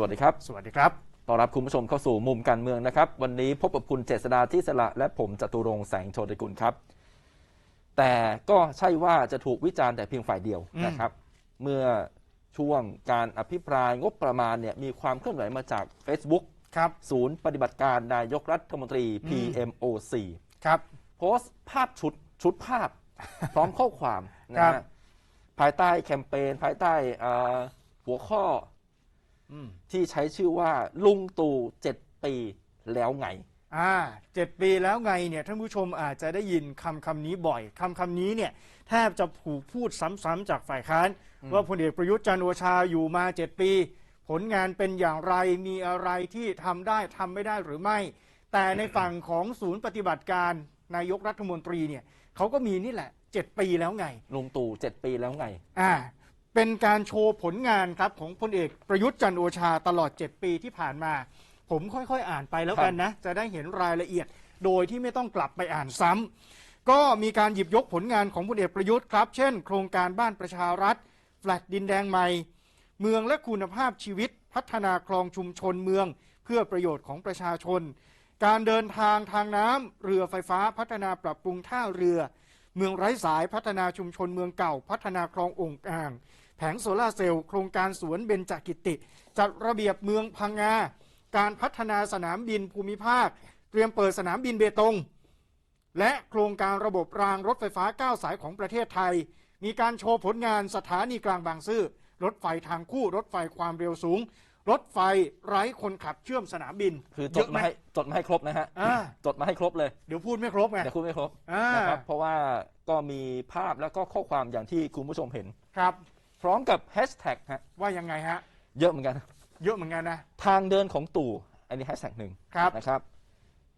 สวัสดีครับ สวัสดีครับต้อนรับคุณผู้ชมเข้าสู่มุมการเมืองนะครับ วันนี้พบกับคุณเจษดาที่สละและผมจตุรงค์แสงโชติกุลครับ แต่ก็ใช่ว่าจะถูกวิจารณ์แต่เพียงฝ่ายเดียวอืมนะครับ เมื่อช่วงการอภิปรายงบประมาณเนี่ยมีความเคลื่อนไหวมาจาก Facebook ครับศูนย์ปฏิบัติการนายกรัฐมนตรี PMOC ครับโพสต์ภาพชุดชุดภาพ พร้อมข้อความนะครัฮะบภายใต้แคมเปญภายใต้เอ่อหัวข้ออืม ที่ใช้ชื่อว่าลุงตู่เจ็ดปีแล้วไง อ่าเจ็ดปีแล้วไงเนี่ยท่านผู้ชมอาจจะได้ยินคำคำนี้บ่อยคำคำนี้เนี่ยแทบจะผูกพูดซ้ำๆจากฝ่ายค้าน ว่าพลเอกประยุทธ์จันทร์โอชาอยู่มาเจ็ดปี ผลงานเป็นอย่างไรมีอะไรที่ทำได้ทำไม่ได้หรือไม่ แต่ในฝั่งของศูนย์ปฏิบัติการนายกรัฐมนตรีเนี่ยเขาก็มีนี่แหละเจ็ดปีแล้วไง ลุงตู่เจ็ดปีแล้วไง อ่า เป็นการโชว์ผลงานครับของพลเอกประยุทธ์จันทร์โอชาตลอด 7 ปีที่ผ่านมา ผมค่อยๆ อ่านไปแล้วกันนะ จะได้เห็นรายละเอียด โดยที่ไม่ต้องกลับไปอ่านซ้ำก็มีการหยิบยกผลงานของพลเอกประยุทธ์ครับ เช่น โครงการบ้านประชารัฐแฟลตดินแดงใหม่ เมืองและคุณภาพชีวิต พัฒนาคลองชุมชนเมือง เพื่อประโยชน์ของประชาชน การเดินทางทางน้ำเรือไฟฟ้าพัฒนาปรับปรุงท่าเรือ เมืองไร้สายพัฒนาชุมชนเมืองเก่า พัฒนาคลององค์อ่าง แผงโซลาร์เซลล์โครงการสวนเบญจกิติ จัดระเบียบเมืองพังงา การพัฒนาสนามบินภูมิภาค เตรียมเปิดสนามบินเบตง และโครงการระบบรางรถไฟฟ้า 9 สายของประเทศไทย มีการโชว์ผลงานสถานีกลางบางซื่อ รถไฟทางคู่ รถไฟความเร็วสูง รถไฟไร้คนขับเชื่อมสนามบินคือจเยดอะไหมมาให้จดมาให้ครบนะฮะอ่า จดมาให้ครบเลยเดี๋ยวพูดไม่ครบไง แต่คุณไม่ครบอ่านะครับเพราะว่าก็มีภาพแล้วก็ข้อความอย่างที่คุณผู้ชมเห็น ครับ พร้อมกับแฮชแท็กฮะว่ายังไงฮะ เยอะเหมือนกัน เยอะเหมือนกันนะ ทางเดินของตู่อันนี้แฮชแท็กหนึ่งครับ นะครับ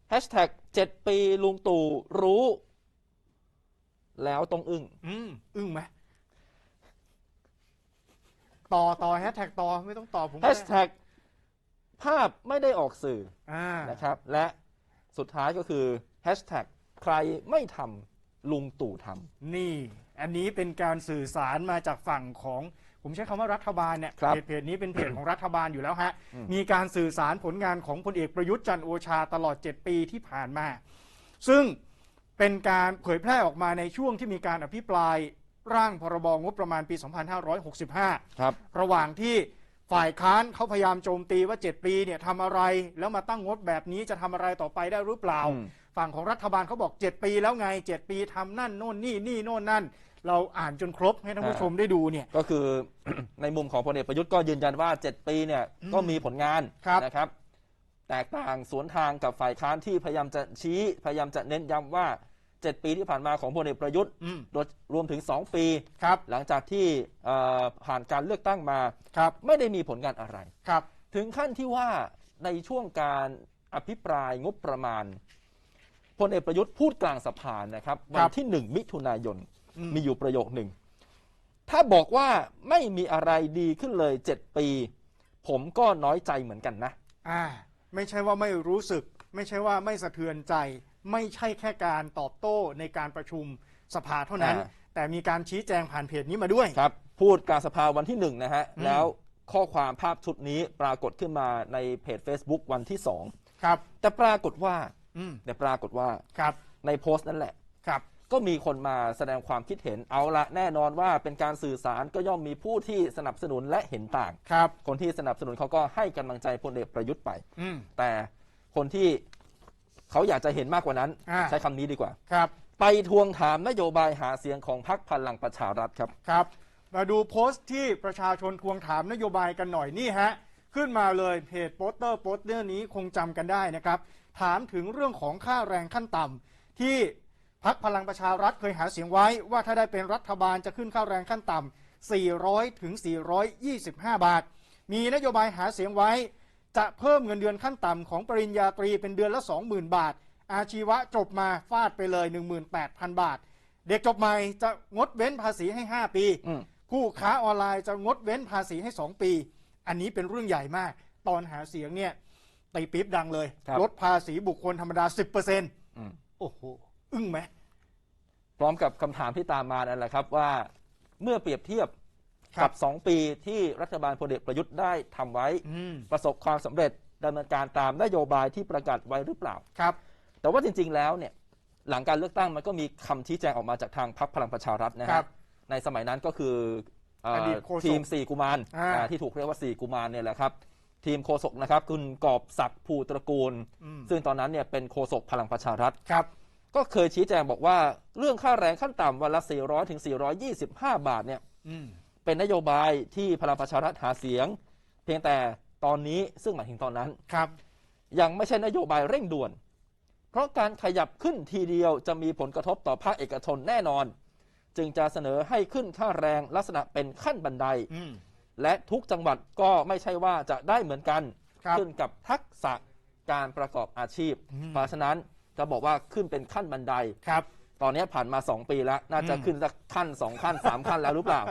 แฮชแท็กเจ็ดปีลุงตู่รู้ แล้วต้องอึ้งอืมอึ้งไหมต่อต่อแฮชแท็กต่อไม่ต้องต่อผมแฮก็ชได้แท็กภาพไม่ได้ออกสื่ออ่านะครับ และสุดท้ายก็คือแฮชแท็กใครไม่ทำลุงตู่ทำนี่ อันนี้เป็นการสื่อสารมาจากฝั่งของผมใช้คำว่ารัฐบาลเนี่ยครับ เพจเพจนี้เป็นเพจของรัฐบาลอยู่แล้วฮะอืมมีการสื่อสารผลงานของพลเอกประยุทธ์จันทร์โอชาตลอด 7 ปีที่ผ่านมา ซึ่งเป็นการเผยแพร่ออกมาในช่วงที่มีการอภิปรายร่างพรบงบประมาณปี 2565 ครับ ระหว่างที่ฝ่ายค้านเขาพยายามโจมตีว่า 7 ปีเนี่ยทำอะไร แล้วมาตั้งงบแบบนี้จะทำอะไรต่อไปได้หรือเปล่า อืม ฝั่งของรัฐบาลเขาบอก 7 ปีแล้วไง 7 ปีทำนั่นโน่นนี่นี่โน่นนั่น เราอ่านจนครบให้ท่านผู้ชมได้ดูเนี่ย ก็คือ ในมุมของพลเอกประยุทธ์ก็ยืนยันว่า 7 ปีเนี่ยก็มีผลงานครับนะครับ แตกต่างสวนทางกับฝ่ายค้านที่พยายามจะชี้พยายามจะเน้นย้ำว่า 7 ปีที่ผ่านมาของพลเอกประยุทธ์อืมโดยรวมถึง 2 ปีครับ หลังจากที่เอ่อผ่านการเลือกตั้งมาครับไม่ได้มีผลงานอะไรครับ ถึงขั้นที่ว่าในช่วงการอภิปรายงบประมาณพลเอกประยุทธ์พูดกลางสภานะครับวันที่หนึ่งมิถุนายนอื มมีอยู่ประโยคหนึ่ง ถ้าบอกว่าไม่มีอะไรดีขึ้นเลยเจ็ดปี ผมก็น้อยใจเหมือนกันนะ อ่า ไม่ใช่ว่าไม่รู้สึก ไม่ใช่ว่าไม่สะเทือนใจ ไม่ใช่แค่การตอบโต้ในการประชุมสภาเท่านั้น อ่า แต่มีการชี้แจงผ่านเพจนี้มาด้วย ครับ พูดกลางสภาวันที่หนึ่งนะฮะ อืม แล้วข้อความภาพชุดนี้ปรากฏขึ้นมาในเพจ Facebook วันที่สอง ครับ แต่ปรากฏว่า อืมแต่ปรากฏว่าครับในโพสต์นั่นแหละ ครับ ก็มีคนมาแสดงความคิดเห็นเอาละแน่นอนว่าเป็นการสื่อสารก็ย่อมมีผู้ที่สนับสนุนและเห็นต่าง ครับ คนที่สนับสนุนเขาก็ให้กำลังใจพลเอกประยุทธ์ไป อืม แต่คนที่เขาอยากจะเห็นมากกว่านั้น อ่า ใช้คำนี้ดีกว่า ครับ ไปทวงถามนโยบายหาเสียงของพรรคพลังประชารัฐครับ ครับ มาดูโพสต์ที่ประชาชนทวงถามนโยบายกันหน่อยนี่ฮะ ขึ้นมาเลยเพจโปสเตอร์โปสเตอร์นี้คงจำกันได้นะครับ ถามถึงเรื่องของค่าแรงขั้นต่ำที่ พักพลังประชารัฐเคยหาเสียงไว้ว่าถ้าได้เป็นรัฐบาลจะขึ้นค่าแรงขั้นต่ำ 400 ถึง 425 บาท มีนโยบายหาเสียงไว้ จะเพิ่มเงินเดือนขั้นต่ำของปริญญาตรีเป็นเดือนละ 20,000 บาท อาชีวะจบมาฟาดไปเลย 18,000 บาท เด็กจบใหม่จะงดเว้นภาษีให้ 5 ปีอืมผู้ค้าออนไลน์จะงดเว้นภาษีให้ 2 ปี อันนี้เป็นเรื่องใหญ่มาก ตอนหาเสียงเนี่ยตีปี๊บดังเลยครับลดภาษีบุคคลธรรมดา 10%อืมโอ้โห อึ้งไหมพร้อมกับคำถามที่ตามมานั่นแหละครับว่าเมื่อเปรียบเทียบครับกับ2 ปีที่รัฐบาลพลเอกประยุทธ์ได้ทำไว้ อืมประสบความสำเร็จดำเนินการตามนโยบายที่ประกาศไว้หรือเปล่า ครับ แต่ว่าจริงๆ แล้วเนี่ยหลังการเลือกตั้งมันก็มีคำชี้แจงออกมาจากทางพรรคพลังประชารัฐนะครัฮะบในสมัยนั้นก็คือเอ่ออดีตโฆษกทีมสี่กุมารอ่า อ่าที่ถูกเรียกว่าสี่กุมารเนี่ยแหละครับทีมโฆษกนะครับคุณกอบศักดิ์ภูตระกูล อืมซึ่งตอนนั้นเนี่ยเป็นโฆษกพลังประชารัฐ ครับ ก็เคยชี้แจงบอกว่าเรื่องค่าแรงขั้นต่ำวันละ 400 ถึง 425 บาทเนี่ยอืมเป็นนโยบายที่พลังประชารัฐหาเสียง เพียงแต่ตอนนี้ซึ่งหมายถึงตอนนั้น ครับ ยังไม่ใช่นโยบายเร่งด่วน เพราะการขยับขึ้นทีเดียวจะมีผลกระทบต่อภาคเอกชนแน่นอน จึงจะเสนอให้ขึ้นค่าแรงลักษณะเป็นขั้นบันได อืม และทุกจังหวัดก็ไม่ใช่ว่าจะได้เหมือนกัน ครับขึ้นกับทักษะการประกอบอาชีพ อืม เพราะฉะนั้น จะบอกว่าขึ้นเป็นขั้นบันได ครับ ตอนนี้ผ่านมา 2 ปีแล้ว น่าจะอืมขึ้นสักขั้น 2 ขั้น 3 ขั้นแล้วหรือเปล่า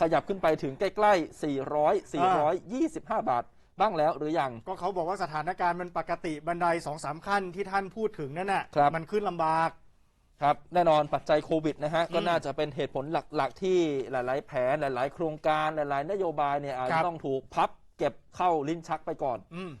ขยับขึ้นไปถึงใกล้ๆ 400 425 บาท บ้างแล้วหรือยัง ก็เขาบอกว่าสถานการณ์มันปกติบันไดสองสามขั้นที่ท่านพูดถึงนั่นน่ะครับ มันขึ้นลำบาก ครับ แน่นอนปัจจัยโควิดนะฮะ ก็อืมน่าจะเป็นเหตุผลหลัก ๆ ที่หลาย ๆ แผนหลาย ๆ โครงการหลาย ๆ นโยบายเนี่ยอาจครัจะบ ต้องถูกพับเก็บเข้าลิ้นชักไปก่อน อืม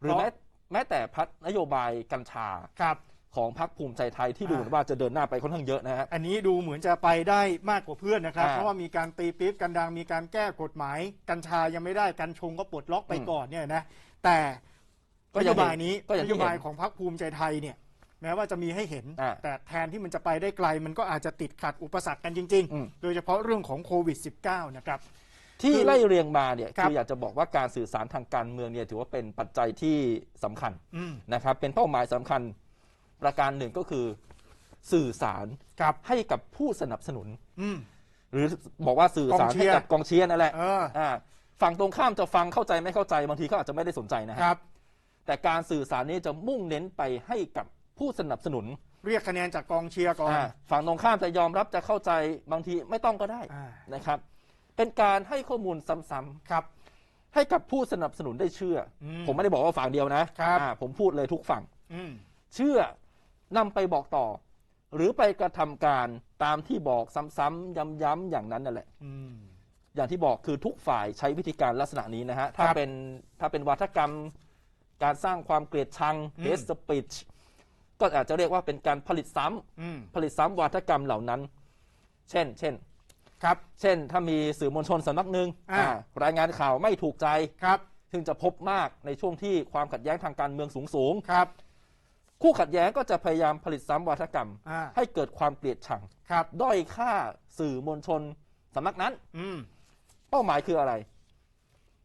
หรือเพราะแม้ แม้แต่พัดนโยบายกัญชาครับของพรรคภูมิใจไทยที่อ่าดูเหมือนว่าจะเดินหน้าไปค่อนข้างเยอะนะฮะ อันนี้ดูเหมือนจะไปได้มากกว่าเพื่อนนะครับ อ่าเพราะว่ามีการตีปี๊บกันดังมีการแก้กฎหมาย กัญชายังไม่ได้กัญชงก็ปลดล็อกไปอืมก่อนเนี่ยนะแต่ก็นยัโยงเห็นบายนี้ก็อย่างนที่โยเห็นบายของพรรคภูมิใจไทยเนี่ยแม้ว่าจะมีให้เห็น อ่าแต่แทนที่มันจะไปได้ไกลมันก็อาจจะติดขัดอุปสรรคกันจริง อืม ๆ โดยเฉพาะเรื่องของโควิด -19 นะครับ ที่คือไล่เรียงมาเนี่ยครับคืออยากจะบอกว่าการสื่อสารทางการเมืองเนี่ยถือว่าเป็นปัจจัยที่สำคัญอืมนะครับเป็นเป้าหมายสำคัญประการหนึ่งก็คือสื่อสารครับให้กับผู้สนับสนุนอืมหรือบอกว่าสื่อสารกองเชีให้ยร์กับกองเชียร์นั่นแหละเอออ่าฝั่งตรงข้ามจะฟังเข้าใจไม่เข้าใจบางทีก็อาจจะไม่ได้สนใจนะฮะครับ แต่การสื่อสารนี้จะมุ่งเน้นไปให้กับผู้สนับสนุน เรียกคะแนนจากกองเชียร์ก่อนอ่าฝั่งตรงข้ามจะยอมรับจะเข้าใจบางทีไม่ต้องก็ได้อ่านะครับ เป็นการให้ข้อมูลซ้ำครับๆให้กับผู้สนับสนุนได้เชื่ออมผมไม่ได้บอกว่าฝั่งเดียวนะครับ อ่าผมพูดเลยทุกฝั่ง อืมเชื่อนำไปบอกต่อ หรือไปกระทำการตามที่บอกซ้ำๆย้ำๆอย่างนั้นนั่นแหละ อืม อย่างที่บอกคือทุกฝ่ายใช้วิธีการลักษณะนี้นะฮะ ถ้าครับเป็นถ้าเป็นวัฒกรรมการสร้างความเกลียดชัง อืม hate speech ก็อาจจะเรียกว่าเป็นการผลิตซ้ำอืมผลิตซ้ำวัฒกรรมเหล่านั้น เช่น เช่น ครับเช่น ถ้ามีสื่อมวลชนสำนักหนึ่งอ่า อ่ารายงานข่าวไม่ถูกใจ ครับซึ่งจะพบมากในช่วงที่ความขัดแย้งทางการเมืองสูงสูงครับๆคู่ขัดแย้งก็จะพยายามผลิตซ้ำวัฒกรรม อ่าให้เกิดความเกลียดชัง ครับด้อยค่าสื่อมวลชนสำนักนั้น อืมเป้าหมายคืออะไร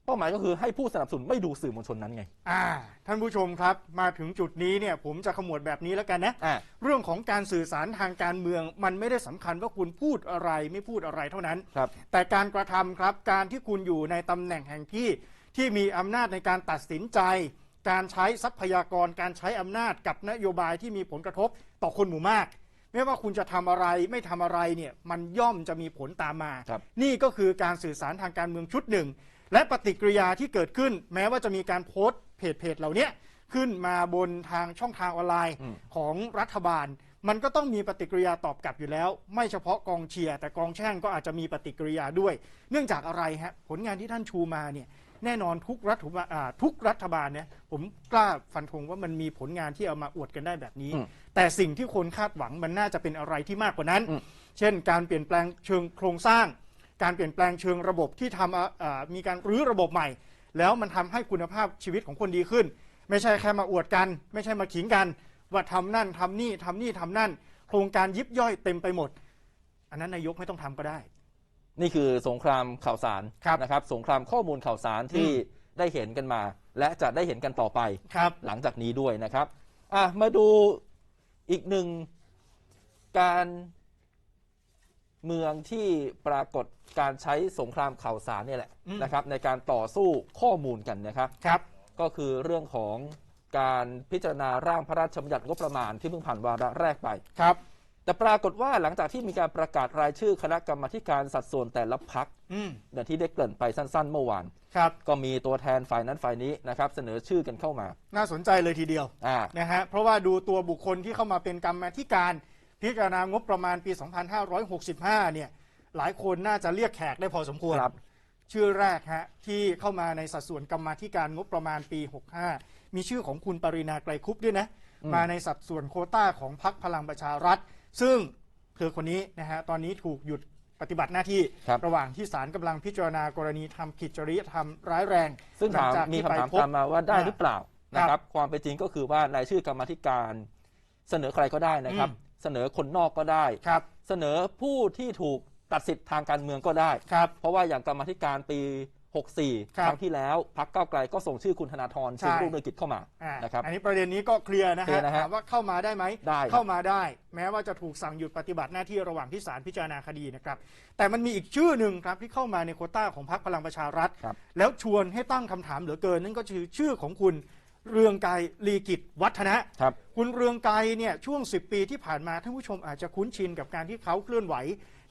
เป้าหมายก็คือให้ผู้สนับสนุนไม่ดูสื่อมวลชนนั้นไง อ่า ท่านผู้ชมครับ มาถึงจุดนี้เนี่ยผมจะขมวดแบบนี้แล้วกันนะ อ่า เรื่องของการสื่อสารทางการเมือง มันไม่ได้สำคัญว่าคุณพูดอะไรไม่พูดอะไรเท่านั้น ครับ แต่การกระทำครับการที่คุณอยู่ในตำแหน่งแห่งที่ที่มีอำนาจในการตัดสินใจ การใช้ทรัพยากร การใช้อำนาจกับนโยบายที่มีผลกระทบต่อคนหมู่มาก ไม่ว่าคุณจะทำอะไรไม่ทำอะไรเนี่ยมันย่อมจะมีผลตามมา ครับ นี่ก็คือการสื่อสารทางการเมืองชุดหนึ่ง และปฏิกิริยาที่เกิดขึ้น แม้ว่าจะมีการโพสต์เพจเพจเหล่าเนี้ยขึ้นมาบนทางช่องทางออนไลน์อืมของรัฐบาล มันก็ต้องมีปฏิกิริยาตอบกลับอยู่แล้ว ไม่เฉพาะกองเชียร์แต่กองแช่งก็อาจจะมีปฏิกิริยาด้วย เนื่องจากอะไรฮะผลงานที่ท่านชูมาเนี่ยแน่นอนทุกรัฐบาลอ่าทุกรัฐบาลเนี่ยผมกล้าฟันธงว่ามันมีผลงานที่เอามาอวดกันได้แบบนี้อืมแต่สิ่งที่คนคาดหวังมันน่าจะเป็นอะไรที่มากกว่านั้นอืมเช่น การเปลี่ยนแปลงเชิงโครงสร้าง การเปลี่ยนแปลงเชิงระบบที่ทำอะอ่ามีการรื้อระบบใหม่ แล้วมันทำให้คุณภาพชีวิตของคนดีขึ้น ไม่ใช่แค่มาอวดกัน ไม่ใช่มาขิงกัน ว่าทำนั่นทำนี่ทำนี่ทำนั่น โครงการยิบย่อยเต็มไปหมด อันนั้นนายกไม่ต้องทำก็ได้ นี่คือสงครามข่าวสารครับนะครับ สงครามข้อมูลข่าวสารที่อืมได้เห็นกันมา และจะได้เห็นกันต่อไปครับหลังจากนี้ด้วยนะครับอะมาดูอีกหนึ่งการ เมืองที่ปรากฏการใช้สงครามข่าวสารเนี่ยแหละอืม นะครับ ในการต่อสู้ข้อมูลกันนะครับ ครับ ก็คือเรื่องของการพิจารณาร่างพระราชบัญญัติงบประมาณที่เพิ่งผ่านวาระแรกไป ครับ แต่ปรากฏว่าหลังจากที่มีการประกาศรายชื่อคณะกรรมาธิการสัดส่วนแต่ละพักอืมอย่างที่ได้เกริ่นไปสั้นๆ เมื่อวาน ครับ ก็มีตัวแทนฝ่ายนั้นฝ่ายนี้นะครับ เสนอชื่อกันเข้ามาน่าสนใจเลยทีเดียวอ่านะฮะเพราะว่าดูตัวบุคคลที่เข้ามาเป็นกรรมาธิการ พิจารณางบประมาณปี 2565 เนี่ยหลายคนน่าจะเรียกแขกได้พอสมควร ครับ ชื่อแรกฮะที่เข้ามาในสัดส่วนกรรมาธิการงบประมาณปี 65 มีชื่อของคุณปรินาไกรคุปด้วยนะอืมมาในสัดส่วนโควต้าของพรรคพลังประชารัฐ ซึ่งเธอคนนี้นะฮะตอนนี้ถูกหยุดปฏิบัติหน้าที่ครับ ระหว่างที่ศาลกำลังพิจารณากรณีทำผิดจริยธรรมร้ายแรงซึ่งหลัถามจากมีที่คำไปถามพบ ตามมาว่าได้อ่าหรือเปล่านะคครัรับบความเป็นจริงก็คือว่ารายชื่อกรรมาธิการเสนอใครก็ได้นะครับ อืม เสนอคนนอกก็ได้ ครับเสนอผู้ที่ถูกตัดสิทธิ์ทางการเมืองก็ได้ ครับ เพราะว่าอย่างกรรมาธิการปี 64ครับครั้งที่แล้วพักเก้าวไกลก็ส่งชื่อคุณธนาธรใช่ จึงรุ่งเรืองกิจเข้ามาอ่านะครับ อันนี้ประเด็นนี้ก็เคลียร์นะเคลีฮะยร์นะฮะถามว่าเข้ามาได้ไหมได้ครับ เข้ามาได้ แม้ว่าจะถูกสั่งหยุดปฏิบัติหน้าที่ระหว่างที่ศาลพิจารณาคดีนะครับ แต่มันมีอีกชื่อหนึ่งครับที่เข้ามาในโควต้าของพรรคพลังประชารัฐ ครับ แล้วชวนให้ตั้งคำถามเหลือเกิน นั่นก็คือชื่อของคุณ เรืองไกรลีกิจวัฒนะครับ คุณเรืองไกรเนี่ยช่วง 10 ปีที่ผ่านมาท่านผู้ชมอาจจะคุ้นชินกับการที่เขาเคลื่อนไหว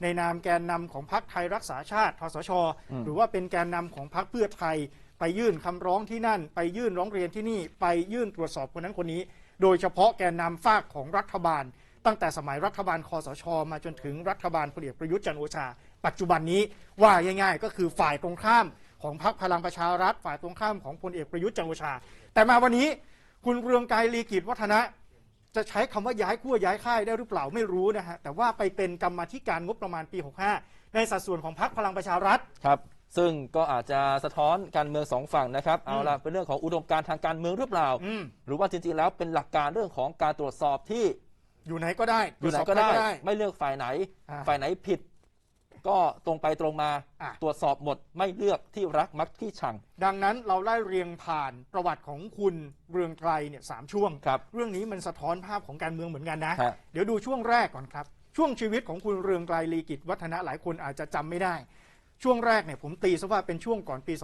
ในนามแกนนำของพรรคไทยรักษาชาติทสช อืม หรือว่าเป็นแกนนำของพรรคเพื่อไทย ไปยื่นคำร้องที่นั่น ไปยื่นร้องเรียนที่นี่ไปยื่นตรวจสอบคนนั้นคนนี้ โดยเฉพาะแกนนำฝากของรัฐบาล ตั้งแต่สมัยรัฐบาลคอสช มาจนถึงรัฐบาลพลเอกประยุทธ์จันทร์โอชา ปัจจุบันนี้ว่าง่ายๆก็คือฝ่ายตรงข้ามของพรรคพลังประชารัฐ ฝ่ายตรงข้ามของพลเอกประยุทธ์จันทร์โอชาแต่มาวันนี้คุณเรืองไกรลีกิจวัฒนะ จะใช้คำว่าย้ายขั้วย้ายค่ายได้หรือเปล่าไม่รู้นะฮะแต่ว่าไปเป็นกรรมาธิการงบประมาณปี 65 ในสัดส่วนของพรรคพลังประชารัฐครับซึ่งก็อาจจะสะท้อนการเมืองสองฝั่งนะครับเอาอืมละเป็นเรื่องของอุดมการณ์ทางการเมืองหรือเปล่าอืมหรือว่าจริงๆแล้วเป็นหลักการเรื่องของการตรวจสอบที่อยู่ไหนก็ได้ อยู่ไหนตรวจสบก็ได้ใครไม่เลือกฝ่ายไหนอ่าฝ่ายไหนผิด ก็ตรงไปตรงมาอะ ตรวจสอบหมดไม่เลือกที่รักมักที่ชัง ดังนั้นเราไล่เรียงผ่านประวัติของคุณเรืองไกรเนี่ยสามช่วง ครับเรื่องนี้มันสะท้อนภาพของการเมืองเหมือนกันนะ ฮะ เดี๋ยวดูช่วงแรกก่อนครับ ช่วงชีวิตของคุณเรืองไกรลีกิจวัฒนะหลายคนอาจจะจำไม่ได้ ช่วงแรกเนี่ยผมตีซะว่าเป็นช่วงก่อนปี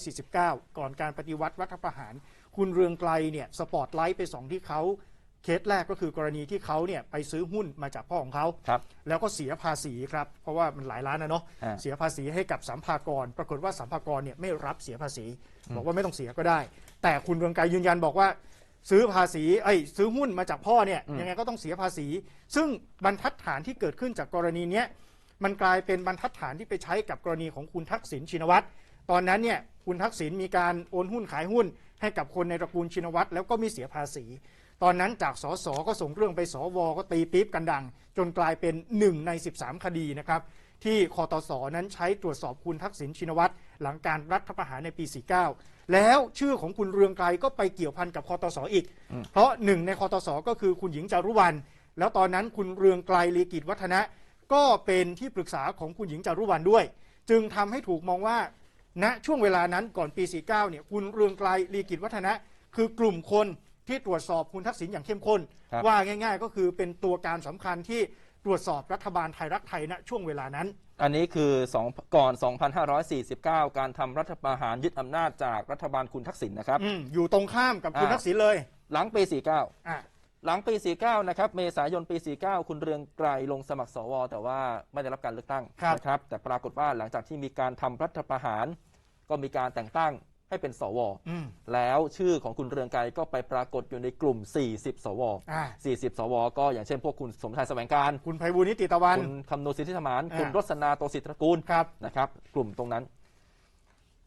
2549 ก่อนการปฏิวัติรัฐประหาร คุณเรืองไกรเนี่ยสปอตไลท์ไปสองที่เขา เคสแรกก็คือกรณีที่เขาเนี่ยไปซื้อหุ้นมาจากพ่อของเขา ครับ แล้วก็เสียภาษีครับ เพราะว่ามันหลายล้านนะเนาะอ่าเสียภาษีให้กับสัมภากร ปรากฏว่าสัมภากรเนี่ยไม่รับเสียภาษี บอกว่าไม่ต้องเสียก็ได้ แต่คุณเรืองไกรยืนยันบอกว่า ซื้อภาษีเอ้ยซื้อหุ้นมาจากพ่อเนี่ยอืม ยังไงก็ต้องเสียภาษี ซึ่งบรรทัดฐานที่เกิดขึ้นจากกรณีเนี้ยมันกลายเป็นบรรทัดฐานที่ไปใช้กับกรณีของคุณทักษิณชินวัตร ตอนนั้นเนี่ยคุณทักษิณมีการโอนหุ้นขายหุ้นให้กับคนในตระกูลชินวัตรแล้วก็ไม่เสียภาษี ตอนนั้นจากสสก็ส่งเรื่องไปสวก็ตีปี๊บกันดัง จนกลายเป็น 1 ใน 13 คดีนะครับที่คอตสนั้นใช้ตรวจสอบคุณทักษิณชินวัตรหลังการรัฐประหารในปี 49 แล้วชื่อของคุณเรืองไกรก็ไปเกี่ยวพันกับคอตสอีก เพราะหนึ่งในคอตสก็คือคุณหญิงจารุวรรณแล้วตอนนั้นคุณเรืองไกรลีกิจวัฒนะ ก็เป็นที่ปรึกษาของคุณหญิงจารุวรรณด้วย จึงทำให้ถูกมองว่าณช่วงเวลานั้นก่อนปี 49 เนี่ยคุณเรืองไกรลีกิจวัฒนะ คือกลุ่มคน ที่ตรวจสอบคุณทักษิณอย่างเข้มข้น ครับ ว่าง่าย ๆ ก็คือเป็นตัวการสำคัญที่ตรวจสอบรัฐบาลไทยรักไทยณช่วงเวลานั้น อันนี้คือสองก่อน 2549 การทำรัฐประหารยึดอำนาจจากรัฐบาลคุณทักษิณนะครับ อืมอยู่ตรงข้ามกับคุณอ่า ทักษิณเลยหลังปี 49 อะหลังปี 49 นะครับ เมษายนปี 49 คุณเรืองไกรลงสมัครสว แต่ว่าไม่ได้รับการเลือกตั้งครับนะครับ แต่ปรากฏว่าหลังจากที่มีการทำรัฐประหาร ก็มีการแต่งตั้ง ให้เป็นสว อืม แล้วชื่อของคุณเรืองไกรก็ไปปรากฏอยู่ในกลุ่ม 40 สว อ่า 40 สว ก็อย่างเช่นพวกคุณสมชายแสวงการ คุณไพบูลย์นิติตะวัน คุณคำนูสิทธิสมาน อ่า คุณรสนาโตสิทธิตระกูล ครับ นะครับ กลุ่มตรงนั้น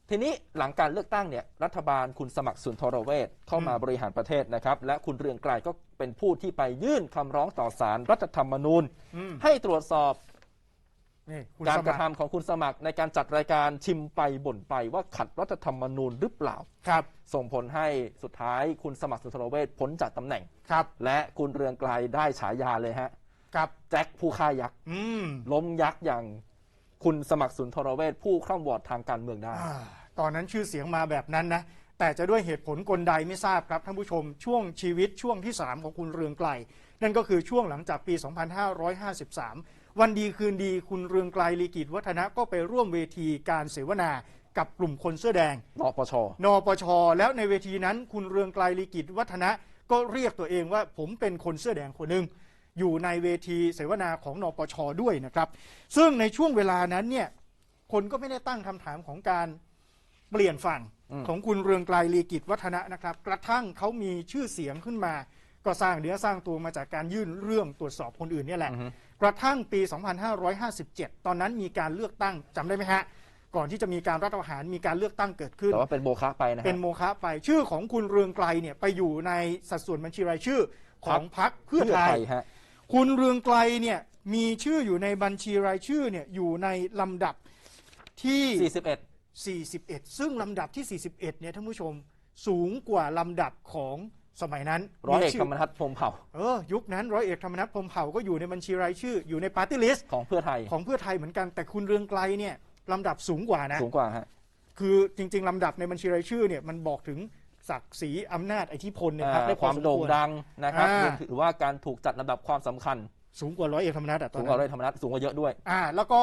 ทีนี้หลังการเลือกตั้งเนี่ย รัฐบาลคุณสมัครสุนทรเวชเข้ามาอืมบริหารประเทศนะครับ และคุณเรืองไกรก็เป็นผู้ที่ไปยื่นคำร้องต่อศาลรัฐธรรมนูญ อืม ให้ตรวจสอบ นี่คุณการสกมัระครทำของคุณสมัครในการจัดรายการชิมไปบ่นไปว่าขัดรัฐธรรมนูญหรือเปล่า ครับส่งผลให้สุดท้ายคุณสมัครสุนทรเวชพ้นจากตำแหน่ง ครับและคุณเรืองไกรได้ฉายาเลยฮะครับ แจ็คผู้ฆ่ายักษ์อืมล้มยักษ์อย่างคุณสมัครสุนทรเวชผู้คร่ำวอดทางการเมืองได้ อ่าตอนนั้นชื่อเสียงมาแบบนั้นนะ แต่จะด้วยเหตุผลกลใดไม่ทราบครับท่านผู้ชม ช่วงชีวิตช่วงที่ 3 ของคุณเรืองไกล นั่นก็คือช่วงหลังจากปี 2553 วันดีคืนดีคุณเรืองไกลลีกิจวัฒนะก็ไปร่วมเวทีการเสวนากับกลุ่มคนเสื้อแดง นปช นปช แล้วในเวทีนั้นคุณเรืองไกลลีกิจวัฒนะก็เรียกตัวเองว่าผมเป็นคนเสื้อแดงคนหนึ่งอยู่ในเวทีเสวนาของนปชด้วยนะครับ ซึ่งในช่วงเวลานั้นเนี่ยคนก็ไม่ได้ตั้งคำถามของการเปลี่ยนฝั่งอืมของคุณเรืองไกลลีกิจวัฒนะนะครับ กระทั่งเขามีชื่อเสียงขึ้นมา ก็สร้างเนื้อสร้างตัวมาจากการยื่นเรื่องตรวจสอบคนอื่นเนี่ยแหละอือฮึ กระทั่งปี 2557 ตอนนั้นมีการเลือกตั้งจำได้ไหมฮะ ก่อนที่จะมีการรัฐประหารมีการเลือกตั้งเกิดขึ้น แต่ว่าเป็นโมฆะไปนะฮะ เป็นโมฆะไปชื่อของคุณเรืองไกลเนี่ยไปอยู่ในสัดส่วนบัญชีรายชื่อของพรรคเพื่อไทย ฮะ คุณเรืองไกลเนี่ยมีชื่ออยู่ในบัญชีรายชื่อเนี่ยอยู่ในลำดับที่ 41 41 ซึ่งลำดับที่ 41 เนี่ยท่านผู้ชมสูงกว่าลำดับของ สมัยนั้นร้อยเอกมีชื่ธรรมนัฐพรหมเผ่าเออยุคนั้นร้อยเอกธรรมนัฐพรหมเผ่าก็อยู่ในบัญชีรายชื่ออยู่ในปาร์ตี้ลิสต์ของเพื่อไทยของเพื่อไทยเหมือนกันแต่คุณเรืองไกลเนี่ยลำดับสูงกว่านะสูงกว่าฮะคือจริง ๆ ลำดับในบัญชีรายชื่อเนี่ยมันบอกถึงศักดิ์ศรีอำนาจอิทธิพลในพรรคได้คพอวามสมโด่งควรดังนะครับอ่าหรือว่าการถูกจัดลำดับความสำคัญ สูงกว่าร้อยเอกธรรมนัฐอะตอสูนงกนั้ว่านร้อยธรรมนัฐสูงกว่าเยอะด้วยอ่าแล้วก็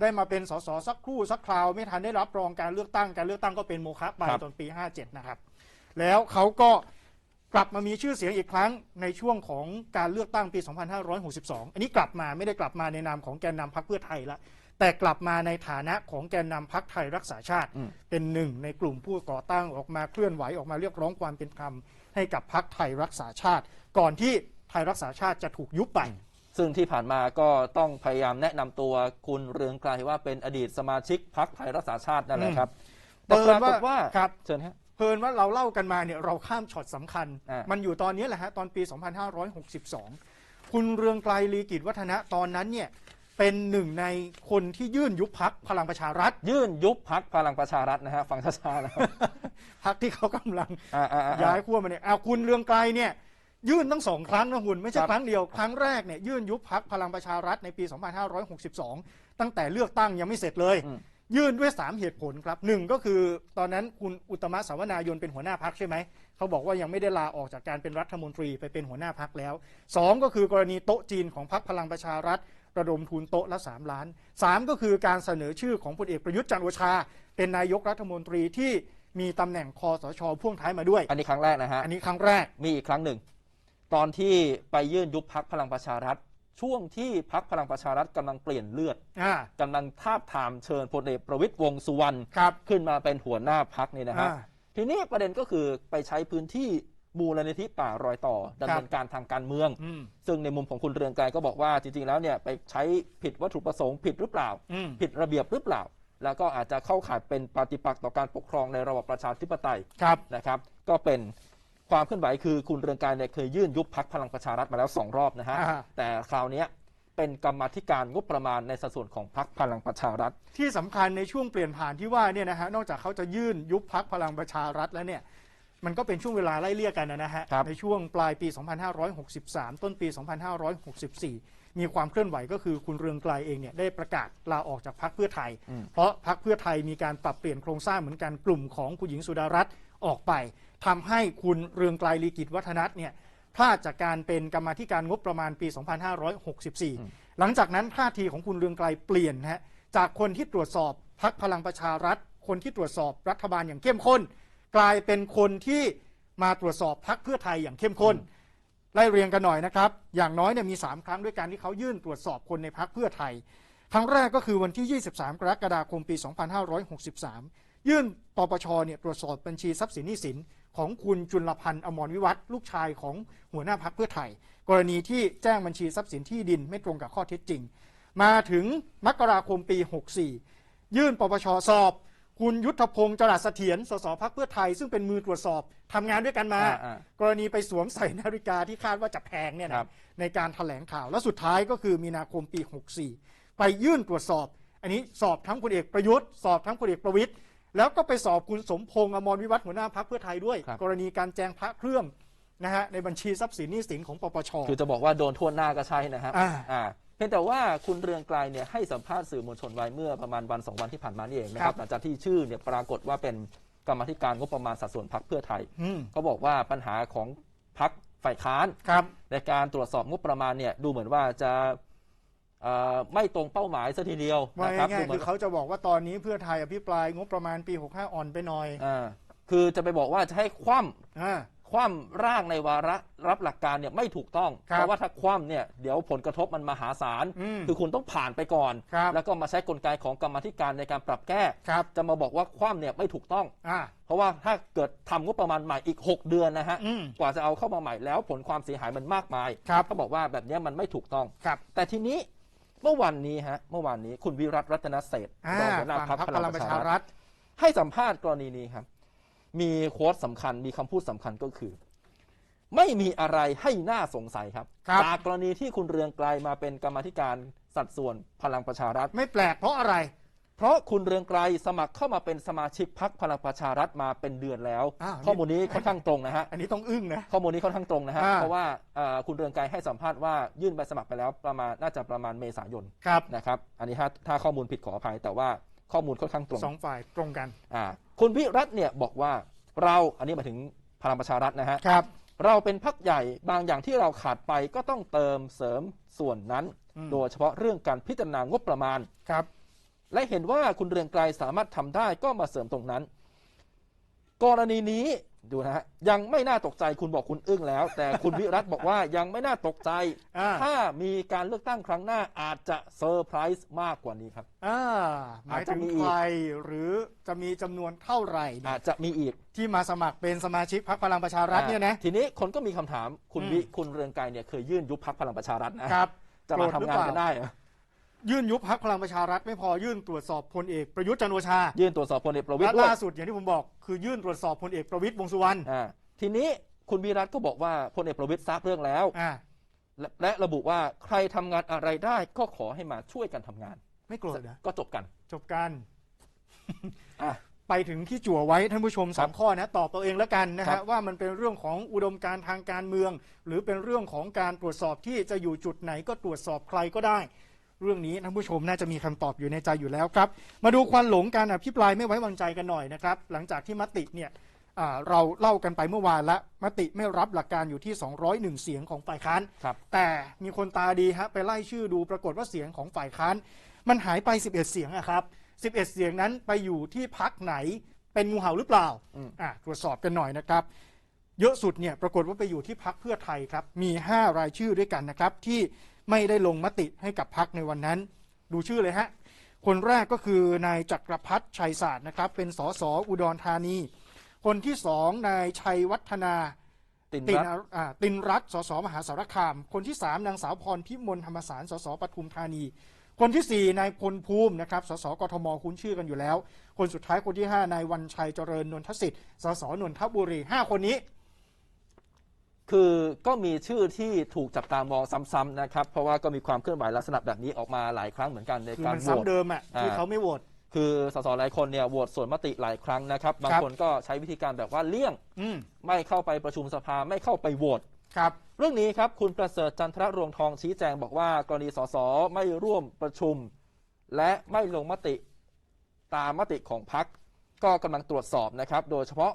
ได้มาเป็นสสสักครู่สักคราว ไม่ทันได้รับรองการเลือกตั้งการเลือกตั้งก็เป็นโมฆะไปครับตอนปี 57 นะครับ แล้วเขาก็ กลับมามีชื่อเสียงอีกครั้งในช่วงของการเลือกตั้งปี 2562 อันนี้กลับมาไม่ได้กลับมาในนามของแกนนำพรรคเพื่อไทยละ แต่กลับมาในฐานะของแกนนำพรรคไทยรักษาชาติอืมเป็นหนึ่งในกลุ่มผู้ก่อตั้งออกมาเคลื่อนไหวออกมาเรียกร้องความเป็นธรรมให้กับพรรคไทยรักษาชาติ ก่อนที่ไทยรักษาชาติจะถูกยุบไปซึ่งที่ผ่านมาก็ต้องพยายามแนะนำตัวคุณเรืองไกลว่าเป็นอดีตสมาชิกพรรคไทยรักษาชาตินั่นแหละครับแต่เปิปดรากฏว่าครับเชิญฮะ เพลินว่าเราเล่ากันมาเนี่ยเราข้ามช็อตสำคัญ อ่ามัมันอยู่ตอนนี้แหละฮะ ตอนปี 2562 คุณเรืองไกลลีกิจวัฒนะตอนนั้นเนี่ยเป็นหนึ่งในคนที่ยื่นยุบพักพลังประชารัฐ ยื่นยุบพักพลังประชารัฐนะฮะฟังช้าๆนะครับพักที่เขากำลัง อ่าอ่าอ่าย้ายขั้วมาเนี่ยเอาคุณเรืองไกลเนี่ยยื่นตั้งสองครั้งนะคุณไม่ใช่ครับ ครั้งเดียว ครั้งแรกเนี่ยยื่นยุบพักพลังประชารัฐในปี 2562 ตั้งแต่เลือกตั้งยังไม่เสร็จเลย อืม ยื่นด้วย 3 เหตุผลครับหนึ่งก็คือตอนนั้นคุณอุตตมะสาวนายนเป็นหัวหน้าพักใช่ไหม เขาบอกว่ายังไม่ได้ลาออกจากการเป็นรัฐมนตรีไปเป็นหัวหน้าพักแล้วสองก็คือกรณีโต๊ะจีนของพักพลังประชารัฐ ระดมทุนโต๊ะละ 3 ล้านสามก็คือการเสนอชื่อของพลเอกประยุทธ์จันทร์โอชา เป็นนายกรัฐมนตรีที่มีตำแหน่งคอสชพ่วงท้ายมาด้วย อันนี้ครั้งแรกนะฮะอันนี้ครั้งแรกมีอีกครั้งหนึ่ง ตอนที่ไปยื่นยุบพักพลังประชารัฐ ช่วงที่พักพลังประชารัฐกำลังเปลี่ยนเลือดอ่า กำลังทาบทามเชิญพลเอกประวิตยวงษ์สุวรรณครับขึ้นมาเป็นหัวหน้าพักนี่นะฮะ อ่าทีนี้ประเด็นก็คือไปใช้พื้นที่มูลนิธิป่ารอยต่อดำเนินการทางการเมือง อืม ซึ่งในมุมของคุณเรืองไกรก็บอกว่าจริงๆแล้วเนี่ยไปใช้ผิดวัตถุประสงค์ผิดหรือเปล่า อืม ผิดระเบียบหรือเปล่า แล้วก็อาจจะเข้าข่ายเป็นปฏิปักษ์ต่อการปกครองในระบอบประชาธิปไตยครับ นะครับ ก็เป็น ความเคลื่อนไหวคือคุณเรืองไกรเนี่ยเคยยื่นยุบพักพลังประชารัฐมาแล้วสองรอบนะฮะอ่า แต่คราวเนี้ยเป็นกรรมาธิการงบประมาณในสัดส่วนของพักพลังประชารัฐ ที่สำคัญในช่วงเปลี่ยนผ่านที่ว่าเนี่ยนะฮะนอกจากเขาจะยื่นยุบพักพลังประชารัฐแล้วเนี่ยมันก็เป็นช่วงเวลาไล่เลี่ยกันนะฮะ ครับ ในช่วงปลายปี 2563 ต้นปี 2564 มีความเคลื่อนไหวก็คือคุณเรืองไกลเองเนี่ยได้ประกาศลาออกจากพักเพื่อไทยอืมเพราะพักเพื่อไทยมีการปรับเปลี่ยนโครงสร้างเหมือนกันกลุ่มของคุณหญิงสุดารัตน์ออกไป ทำให้คุณเรืองไกลลีกิจวัฒนัทเนี่ยพลาดจากการเป็นกรรมาธิการงบประมาณปี 2564 หลังจากนั้นท่าทีของคุณเรืองไกลเปลี่ยนฮะจากคนที่ตรวจสอบพักพลังประชารัฐ คนที่ตรวจสอบรัฐบาลอย่างเข้มข้น กลายเป็นคนที่มาตรวจสอบพักเพื่อไทยอย่างเข้มข้นไล่เรียงกันหน่อยนะครับ อย่างน้อยเนี่ยมี 3 ครั้งด้วยกันที่เขายื่นตรวจสอบคนในพักเพื่อไทย ครั้งแรกก็คือวันที่ 23 กรกฎาคมปี 2563 ยื่นปปชเนี่ยตรวจสอบบัญชีทรัพย์สินหนี้สินของคุณจุลพันธ์อมรวิวัฒน์ลูกชายของหัวหน้าพักเพื่อไทย กรณีที่แจ้งบัญชีทรัพย์สินที่ดินไม่ตรงกับข้อเท็จจริง มาถึงมกราคมปี 64 ยื่นปปชสอบ คุณยุทธพงศ์จรัสเสถียรสสพักเพื่อไทย ซึ่งเป็นมือตรวจสอบทำงานด้วยกันมาอ่าอ่ากรณีไปสวมใส่นาฬิกาที่คาดว่าจะแพงเนี่ยนะครับในการถแถลงข่าวและสุดท้ายก็คือมีนาคมปี 64 ไปยื่นตรวจสอบ อันนี้สอบทั้งพลเอกประยุทธ์สอบทั้งพลเอกประวิตย แล้วก็ไปสอบคุณสมพงษ์อมรวิวัฒน์หัวหน้าพักเพื่อไทยด้วย ครับ กรณีการแจงพระเครื่องนะฮะในบัญชีทรัพย์สินหนี้สินของปปช คือจะบอกว่าโดนทั่วหน้าก็ใช่นะครับอ่าอ่าเพียงแต่ว่าคุณเรืองไกลเนี่ยให้สัมภาษณ์สื่อมวลชนไว้เมื่อประมาณวันสองวันที่ผ่านมานี่เองนะคครัรับบ หลังจากที่ชื่อเนี่ยปรากฏว่าเป็นกรรมาธิการงบประมาณสัดส่วนพักเพื่อไทย อืมเขาบอกว่าปัญหาของพักฝ่ายค้าน ครับ ในการตรวจสอบงบประมาณเนี่ยดูเหมือนว่าจะ เอ่อไม่ตรงเป้าหมายซะทีเดียวว่านะครับง่ายดูเหๆมืคืออนเขาจะบอกว่าตอนนี้เพื่อไทยอภิปรายงบประมาณปี 65 อ่อนไปหน่อยอ่าคือจะไปบอกว่าจะให้คว่ำอ่าคว่ำร่างในวาระรับหลักการเนี่ยไม่ถูกต้อง ครับเพราะว่าถ้าคว่ำเนี่ยเดี๋ยวผลกระทบมันมหาศาล อืมคือคุณต้องผ่านไปก่อน ครับ แล้วก็มาใช้กลไกของกรรมาธิการในการปรับแก้ ครับจะมาบอกว่าคว่ำเนี่ยไม่ถูกต้อง อ่า เพราะว่าถ้าเกิดทำงบประมาณใหม่อีก 6 เดือนนะฮะอืมกว่าจะเอาเข้ามาใหม่แล้วผลความเสียหายมันมากมายครับ เขาบอกว่าแบบเนี้ยมันไม่ถูกต้อง ครับ แต่ทีนี้ เมื่อวันนี้ฮะเมื่อวานนี้คุณวิรัตรัตนเศรษฐ์อ่ารองหัวหน้าฝั่งพรรคพรรคพพลัลังงปประระชาชารัรัฐฐให้สัมภาษณ์กรณีนี้ครับ มีโค้ดสำคัญมีคำพูดสำคัญก็คือ ไม่มีอะไรให้น่าสงสัยครับ ครับ จากกรณีที่คุณเรืองไกลมาเป็นกรรมาธิการสัดส่วนพลังประชารัฐ ไม่แปลกเพราะอะไร เพราะคุณเรืองไกลสมัครเข้ามาเป็นสมาชิกพรรคพลังประชารัฐมาเป็นเดือนแล้ว อ้าว ข้อมูลนี้ค่อนข้างตรงนะฮะอันนี้ต้องอึ้งนะ ข้อมูลนี้ค่อนข้างตรงนะฮะอ่า เพราะว่าเอ่อคุณเรืองไกรให้สัมภาษณ์ว่ายื่นใบสมัครไปแล้วประมาณน่าจะประมาณเมษายนครับนะครับอันนี้ถ้าถ้าข้อมูลผิดขออภัย แต่ว่าข้อมูลค่อนข้างตรงสองฝ่ายตรงกันอ่าคุณวิรัตน์เนี่ยบอกว่าเราอันนี้หมายถึงพลังประชารัฐนะฮะ ครับ เราเป็นพักใหญ่บางอย่างที่เราขาดไปก็ต้องเติมเสริมส่วนนั้น อืม โดยเฉพาะเรื่องการพิจารณางบประมาณ ครับ และเห็นว่าคุณเรืองไกรสามารถทำได้ก็มาเสริมตรงนั้น กรณีนี้ดูนะฮะยังไม่น่าตกใจคุณบอกคุณอึ้งแล้ว แต่คุณวิรัตบอกว่ายังไม่น่าตกใจอ่าถ้ามีการเลือกตั้งครั้งหน้าอาจจะเซอร์ไพรส์มากกว่านี้ครับอ่าหมายถึงอาจจะมีอีใคกรหรือจะมีจำนวนเท่าไหร่เนี่ยอาจจะมีอีกที่มาสมัครเป็นสมาชิกพรรคพลังประชารัฐเนี่ยนะอ่าทีนี้คนก็มีคำถามคุณอืมวิคุณเรืองไกรเนี่ยเคยยื่นยุบพักพลังประชารัฐนะครับจะมาทำงานกันได้เหรอ ยื่นยุบพรรคพลังประชารัฐไม่พอยื่นตรวจสอบพลเอกประยุทธ์จันทร์โอชายื่นตรวจสอบพลเอกประวิตและรด้วยล่าสุดอย่างที่ผมบอก คือยื่นตรวจสอบพลเอกประวิตรวงษ์สุวรรณอ่าทีนี้คุณวิรัตก็บอกว่าพลเอกประวิตรทราบเรื่องแล้ว อ่าและและระบุว่าใครทำงานอะไรได้ก็ขอให้มาช่วยกันทำงาน ไม่โกรธนะก็จบกันจบกัน อะ ไปถึงที่จั่วไว้ท่านผู้ชมคสารัมบข้อนะตอบตัวเองแล้วกันนะครัฮะบ ว่ามันเป็นเรื่องของอุดมการณ์ทางการเมือง หรือเป็นเรื่องของการตรวจสอบที่จะอยู่จุดไหนก็ตรวจสอบใครก็ได้ เรื่องนี้ท่านผู้ชมน่าจะมีคำตอบอยู่ในใจอยู่แล้วครับ มาดูควันหลงการอภิปรายไม่ไว้วางใจกันหน่อยนะครับ หลังจากที่มติเนี่ยอ่าเราเล่ากันไปเมื่อวานละมติไม่รับหลักการอยู่ที่ 201 เสียงของฝ่ายค้านครับแต่มีคนตาดีฮะไปไล่ชื่อดูปรากฏว่าเสียงของฝ่ายค้าน มันหายไป 11 เสียงอะครับ 11 เสียงนั้นไปอยู่ที่พักไหนเป็นงูเห่าหรือเปล่าอืมอะตรวจสอบกันหน่อยนะครับ เยอะสุดเนี่ยปรากฏว่าไปอยู่ที่พักเพื่อไทยครับ มี 5 รายชื่อด้วยกันนะครับที่ ไม่ได้ลงมติให้กับพักในวันนั้น ดูชื่อเลยฮะ คนแรกก็คือนายจักรพัฒน์ชัยศาสตร์นะครับ เป็นสสอุดรธานี คนที่สองนายชัยวัฒนาตินตินรัตน์อ่าตินรัตน์สสมหาสารคาม คนที่สามนางสาวพรพิมลธรรมสารสสปทุมธานี คนที่สี่นายพลภูมินะครับสสกทมคุ้นชื่อกันอยู่แล้ว คนสุดท้ายคนที่ห้านายวันชัยเจริญนนทสิทธิ์สสนนทบุรีห้าคนนี้ คือก็มีชื่อที่ถูกจับตามองซ้ำๆนะครับ เพราะว่าก็มีความเคลื่อนไหวลักษณะแบบนี้ออกมาหลายครั้งเหมือนกันในคือการมันโหวต ซ้ำเดิมอะที่อ่าเขาไม่โหวต คือสสหลายคนเนี่ยโหวตส่วนมติหลายครั้งนะครับ บางครับ คนก็ใช้วิธีการแบบว่าเลี่ยงอืมไม่เข้าไปประชุมสภาไม่เข้าไปโหวต ครับ เรื่องนี้ครับ คุณประเสริฐจันทรรวงทองชี้แจงบอกว่ากรณีสสไม่ร่วมประชุม และไม่ลงมติตามมติของพักก็กำลังตรวจสอบนะครับ โดยเฉพาะ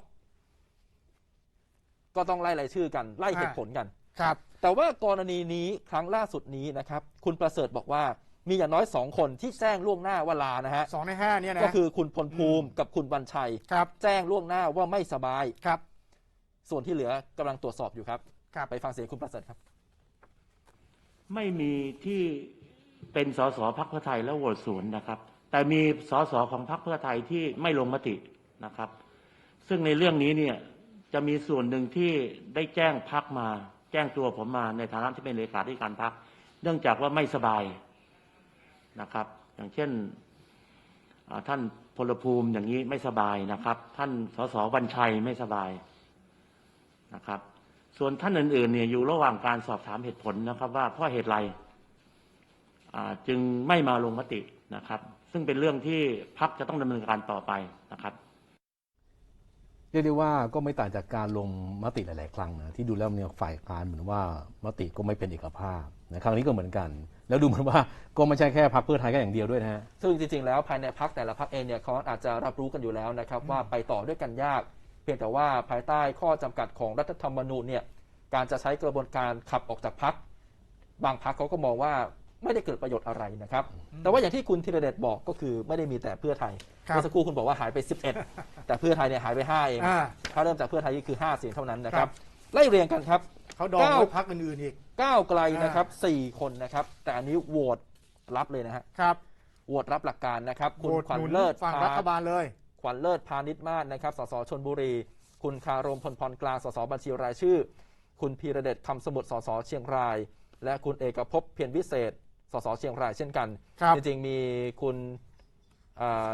ก็ต้องไล่รายชื่อกันไล่เหตุผลกัน ครับ แต่ว่ากรณีนี้ครั้งล่าสุดนี้นะครับ คุณประเสริฐบอกว่ามีอย่างน้อยสองคนที่แจ้งล่วงหน้าว่าลานะฮะสองในห้าเนี่ยนะก็คือคุณพลภูมิอืมกับคุณบัญชัย ครับ แจ้งล่วงหน้าว่าไม่สบาย ครับ ส่วนที่เหลือกำลังตรวจสอบอยู่ครับครับไปฟังเสียงคุณประเสริฐครับ ไม่มีที่เป็นสสพักเพื่อไทยแล้วโหวตศูนย์นะครับ แต่มีสสของพักเพื่อไทยที่ไม่ลงมตินะครับ ซึ่งในเรื่องนี้เนี่ย จะมีส่วนหนึ่งที่ได้แจ้งพักมา แจ้งตัวผมมาในฐานะที่เป็นเลขาธิการพักเนื่องจากว่าไม่สบายนะครับ อย่างเช่นท่านพลภูมิอย่างนี้ไม่สบายนะครับ ท่านสสวันชัยไม่สบายนะครับ ส่วนท่านอื่นๆเนี่ยอยู่ระหว่างการสอบถามเหตุผลนะครับ ว่าเพราะเหตุไรจึงไม่มาลงมตินะครับ ซึ่งเป็นเรื่องที่พักจะต้องดำเนินการต่อไปนะครับ รียกได้ว่าก็ไม่ต่างจากการลงมติหลาย ๆ ครั้งนะที่ดูแล้วเนี่ยฝ่ายค้านเหมือนว่ามติก็ไม่เป็นเอกภาพนะครั้งนี้ก็เหมือนกัน แล้วดูเหมือนว่าก็ไม่ใช่แค่พรรคเพื่อไทยแค่อย่างเดียวด้วยนะฮะซึ่งจริง ๆ แล้วภายในพักแต่ละพักเองเนี่ยเขาอาจจะรับรู้กันอยู่แล้วนะครับว่าไปต่อด้วยกันยาก เพียงแต่ว่าภายใต้ข้อจำกัดของรัฐธรรมนูญเนี่ยการจะใช้กระบวนการขับออกจากพักบางพักเขาก็มองว่า ไม่ได้เกิดประโยชน์อะไรนะครับ แต่ว่าอย่างที่คุณธีรเดชบอกก็คือไม่ได้มีแต่เพื่อไทยครับ เมื่อสักครู่คุณบอกว่าหายไป 11 แต่เพื่อไทยเนี่ยหายไป 5 เอง อ่าถ้าเริ่มจากเพื่อไทยนี่คือ 5 เสียงเท่านั้นนะคครัรับบไล่เรียงกันครับ เขาดองเก้า ไว้พักอื่นๆอีก ก้าวไกลนะครับสี่คนนะครับ แต่อันนี้โหวตรับเลยนะฮะครับโหวตรับหลักการนะครับโหคุณวตขวัญหนุนเลิศฝั่งพารัฐบาลเลย ขวัญเลิศพาณิชมาศนะครับ สสชนบุรี คุณคารมพลพรกลาง สสบัญชีรายชื่อ คุณพีระเดชคำสมุทร สสเชียงราย และคุณเอกภพเพียรวิเศษ สสเชียงรายเช่นกัน ครับ จริงๆมีคุณอ่า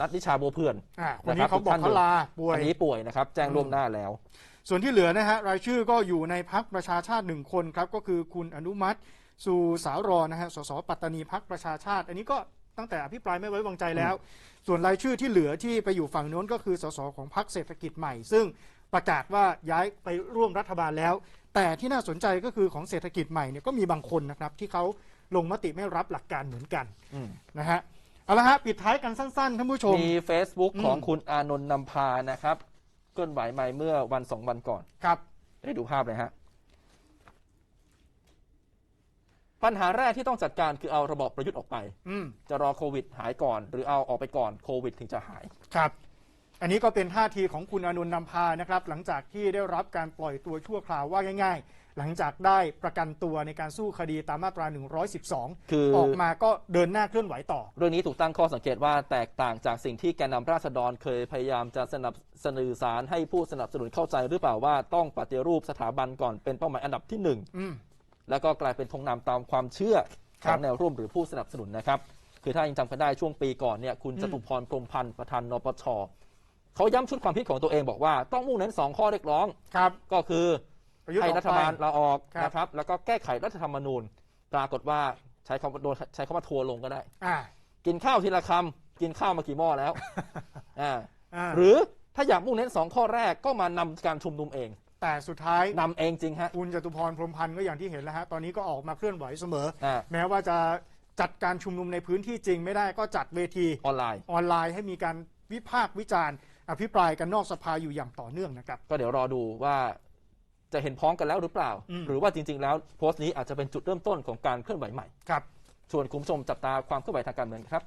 นัทนิชาบัวเพื่อน อ่าวันนี้นะครับเขาบอกท่านเขาลาป่วย อันนี้ป่วยนะครับ แจ้งล่วงหน้าแล้ว ส่วนที่เหลือนะฮะรายชื่อก็อยู่ในพักประชาชาติหนึ่งคนครับก็คือคุณอนุมัติสูสาวรอนะฮะสสปัตตานีพักประชาชาติ อันนี้ก็ตั้งแต่อภิปรายไม่ไว้วางใจแล้ว ส่วนรายชื่อที่เหลือที่ไปอยู่ฝั่งโน้นก็คือสสของพักเศรษฐกิจใหม่ ซึ่งประกาศว่าย้ายไปร่วมรัฐบาลแล้ว แต่ที่น่าสนใจก็คือของเศรษฐกิจใหม่เนี่ยก็มีบางคนนะครับที่เขา ลงมติไม่รับหลักการเหมือนกันอืมนะฮะเอาละฮะปิดท้ายกันสั้นๆท่านผู้ชมมี Facebook อืมของคุณอานนท์นำพานะครับเคลื่อนไหวมาเมื่อวันสองวันก่อนครับ ได้ดูภาพเลยฮะปัญหาแรกที่ต้องจัดการคือเอาระบอบประยุทธ์ออกไปอืมจะรอโควิดหายก่อน หรือเอาออกไปก่อนโควิดถึงจะหายครับ อันนี้ก็เป็นท่าทีของคุณอนุนท์นำพานะครับ หลังจากที่ได้รับการปล่อยตัวชั่วคราวว่าง่าย ๆ หลังจากได้ประกันตัวในการสู้คดีตามมาตรา 112 คือออกมาก็เดินหน้าเคลื่อนไหวต่อ เรื่องนี้ถูกตั้งข้อสังเกตว่าแตกต่างจากสิ่งที่แกนนำราษฎรเคยพยายามจะสนับสนุนสารให้ผู้สนับสนุนเข้าใจหรือเปล่าว่าต้องปฏิรูปสถาบันก่อนเป็นเป้าหมายอันดับที่หนึ่งอืม แล้วก็กลายเป็นธงนำตามความเชื่อคขรัอบงแนวร่วมหรือผู้สนับสนุนนะครับ คือถ้ายังจำกันได้ช่วงปีก่อนเนี่ยคุณอืมจตุพรพรหมพันธ์ประธานนปชเขาย้ำชุดความคิดของตัวเองบอกว่าต้องมุ่งเน้นสองข้อเรียกร้อง ครับ ก็คือ ประยุทธ์ให้ออกรัฐไปบาลลาออกครับ นะครับ แล้วก็แก้ไขรัฐธรรมนูญ ปรากฏว่าใช้คำว่าโดนใช้คำว่าทัวร์ลงก็ได้ อ่ากินข้าวทีละคำกินข้าวมากี่หม้อแล้วอ่าอ่าหรือถ้าอยากมุ่งเน้นสองข้อแรกก็มานำการชุมนุมเองแต่สุดท้ายนำเองจริงฮะคุณจตุพรพรหมพันธ์ก็อย่างที่เห็นแล้วฮะตอนนี้ก็ออกมาเคลื่อนไหวเสมอ อ่าแม้ว่าจะจัดการชุมนุมในพื้นที่จริงไม่ได้ก็จัดเวที ออนไลน์ ออนไลน์ให้มีการวิพากษ์วิจารณ์ อภิปรายกันนอกสภาอยู่อย่างต่อเนื่องนะครับ ก็เดี๋ยวรอดูว่า จะเห็นพ้องกันแล้วหรือเปล่า อืม หรือว่าจริง ๆ แล้วโพสต์นี้อาจจะเป็นจุดเริ่มต้นของการเคลื่อนไหวใหม่ครับ ชวนคุณผู้ชมจับตาความเคลื่อนไหวทางการเมืองครับ